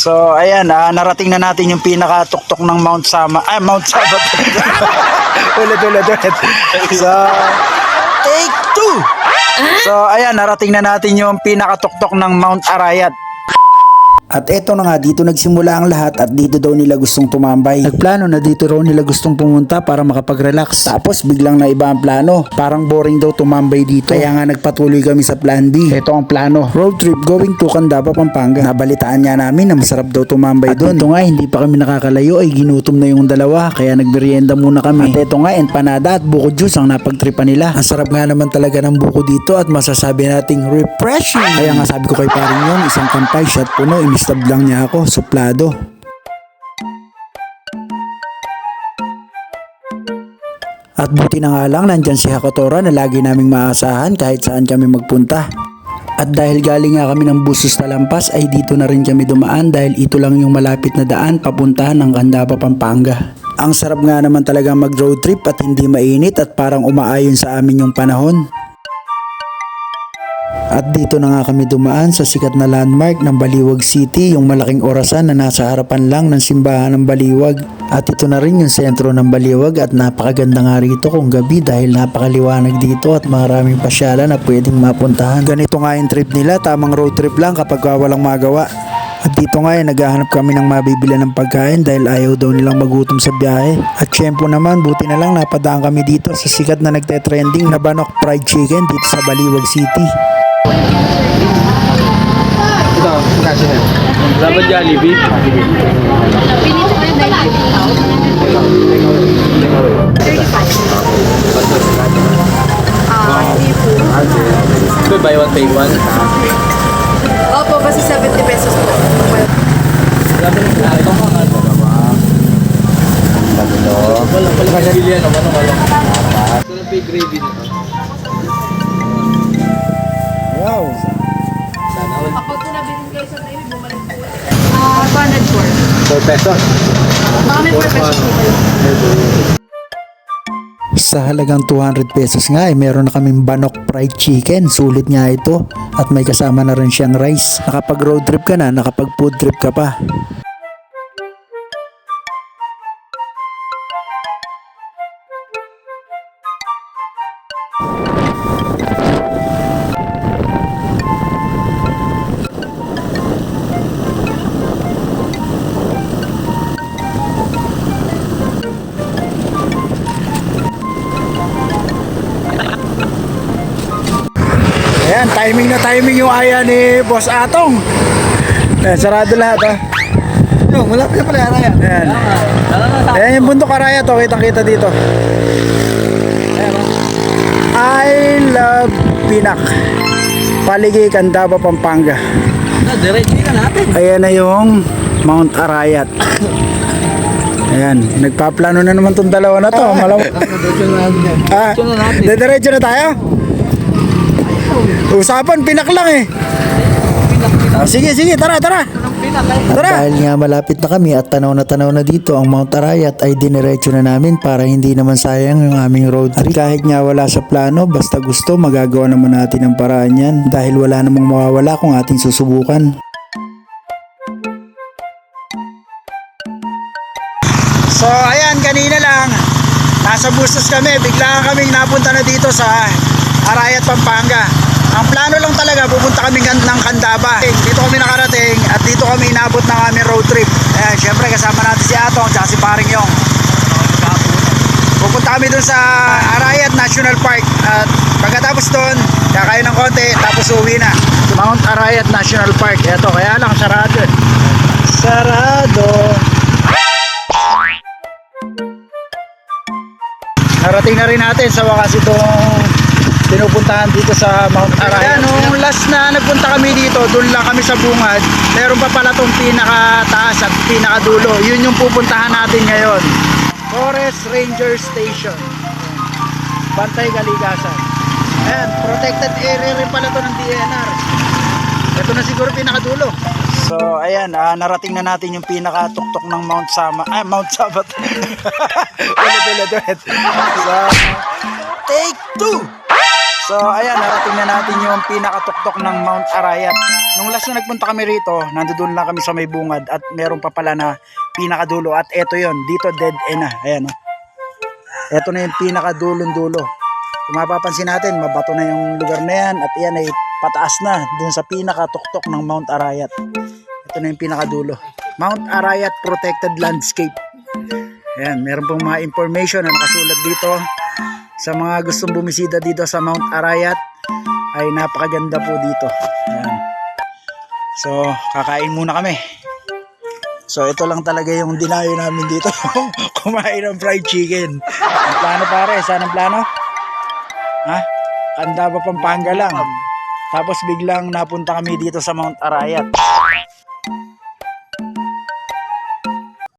So, ayan, ah, narating na natin yung pinakatuktok ng Mount Sama. Ah, Mount Sabat. ulit, ulit, ulit. So, take two. So, ayan, narating na natin yung pinakatuktok ng Mount Arayat. At eto na nga, dito nagsimula ang lahat at dito daw nila gustong tumambay. Nagplano na dito raw nila gustong pumunta para makapag-relax. Tapos biglang na iba ang plano. Parang boring daw tumambay dito. Kaya nga nagpatuloy kami sa plan B. Ito ang plano. Road trip going to Candaba, Pampanga. Nabalitaan nga namin na masarap daw tumambay doon. Ito nga, hindi pa kami nakakalayo ay ginutom na yung dalawa. Kaya nagmerienda muna kami. At ito nga, empanada at buko juice ang napagtripan nila. Ang sarap nga naman talaga ng buko dito at masasabi nating refreshing. Kaya nga sabi ko kay paring yung isang kampay shot puno, inistab lang niya ako, suplado. At buti na nga lang nandyan si Hakotora na lagi naming maasahan kahit saan kami magpunta. At dahil galing nga kami ng Busos Talampas ay dito na rin kami dumaan dahil ito lang yung malapit na daan papuntahan ng Candaba, Pampanga. Ang sarap nga naman talaga mag road trip at hindi mainit at parang umaayon sa amin yung panahon. At dito na nga kami dumaan sa sikat na landmark ng Baliwag City, yung malaking orasan na nasa harapan lang ng simbahan ng Baliwag. At ito na rin yung sentro ng Baliwag at napakaganda nga rito kung gabi dahil napakaliwanag dito at maraming pasyalan na pwedeng mapuntahan. Ganito nga yung trip nila, tamang road trip lang kapag walang magawa. At dito nga ay naghahanap kami ng mabibili ng pagkain dahil ayaw daw nilang magutom sa biyahe. At syempre naman, buti na lang napadaan kami dito sa sikat na nagte-trending na Banok Fried Chicken dito sa Baliwag City. Ito, kasi na. Dapat Jollibee. Ito, buy one, take one. Pesos. Baka may 4 pesos po kayo. Sa halagang 200 pesos nga ay meron na kaming banok fried chicken. Sulit nga ito. At may kasama na rin siyang rice. Nakapag road trip ka na, nakapag food trip ka pa. Ayan, timing na timing yung aya ni Boss Atong. Ayan, sarado lahat ah. Yo, malapit na pala yan. Ayan. Ayan. Ayan yung bundok araya to, kitang kita dito. I love Pinak. Paligi, Candaba, Pampanga. Natin. Ayan na yung Mount Arayat. Ayan, nagpaplano na naman tong dalawa na to. Malam ah, Diretso na tayo? Usapan, pinak lang eh. Ah, sige, sige, tara, tara. At dahil nga malapit na kami at tanaw na tanaw na dito ang Mount Arayat ay diniretso na namin para hindi naman sayang yung aming road trip. Kahit nga wala sa plano, basta gusto magagawa naman natin ang paraan yan dahil wala namang mawawala kung ating susubukan. So ayan, kanina lang, nasa Bustos kami, bigla kaming napunta na dito sa Arayat, Pampanga. Ang plano lang talaga, pupunta kami ng Candaba. Dito kami nakarating at dito kami inabot ng aming road trip. Ayan, syempre kasama natin si Atong at si Paring Yong. Pupunta kami dun sa Arayat National Park at pagkatapos dun, kakain ng konti tapos uwi na. Mount Arayat National Park. Ito, kaya lang sarado. eh. Sarado. Narating na rin natin sa wakas itong pinupuntahan dito sa Mount Arayat. Nung last na nagpunta kami dito, doon lang kami sa bungad. Meron pa pala itong pinakataas at pinakadulo. Yun yung pupuntahan natin ngayon. Forest Ranger Station. Bantay Galigasan. Ayan, protected area rin pala to ng DNR. Ito na siguro pinakadulo. So, ayan, ah, narating na natin yung pinakatuktok ng Mount Sama. Ah, Mount Sabat. ulit, ulit, ulit. So, take two! So, ayan, narating na natin yung pinakatuktok ng Mount Arayat. nung last na nagpunta kami rito, nandoon lang kami sa may bungad at meron pa pala na pinakadulo at eto yon dito dead end na. Ayan oh. Eto na yung pinakadulong dulo. Kung mapapansin natin, mabato na yung lugar na yan at yan ay pataas na dun sa pinakatuktok ng Mount Arayat. Ito na yung pinakadulo. Mount Arayat Protected Landscape. Ayan, meron pong mga information na nakasulat dito. Sa mga gustong bumisita dito sa Mount Arayat, ay napakaganda po dito. Ayan. So, kakain muna kami. So, ito lang talaga yung dinayo namin dito. Kumain ng fried chicken. Ang plano pare, saan ang plano? Ha? Kanda pa Pampanga lang. Tapos biglang napunta kami dito sa Mount Arayat.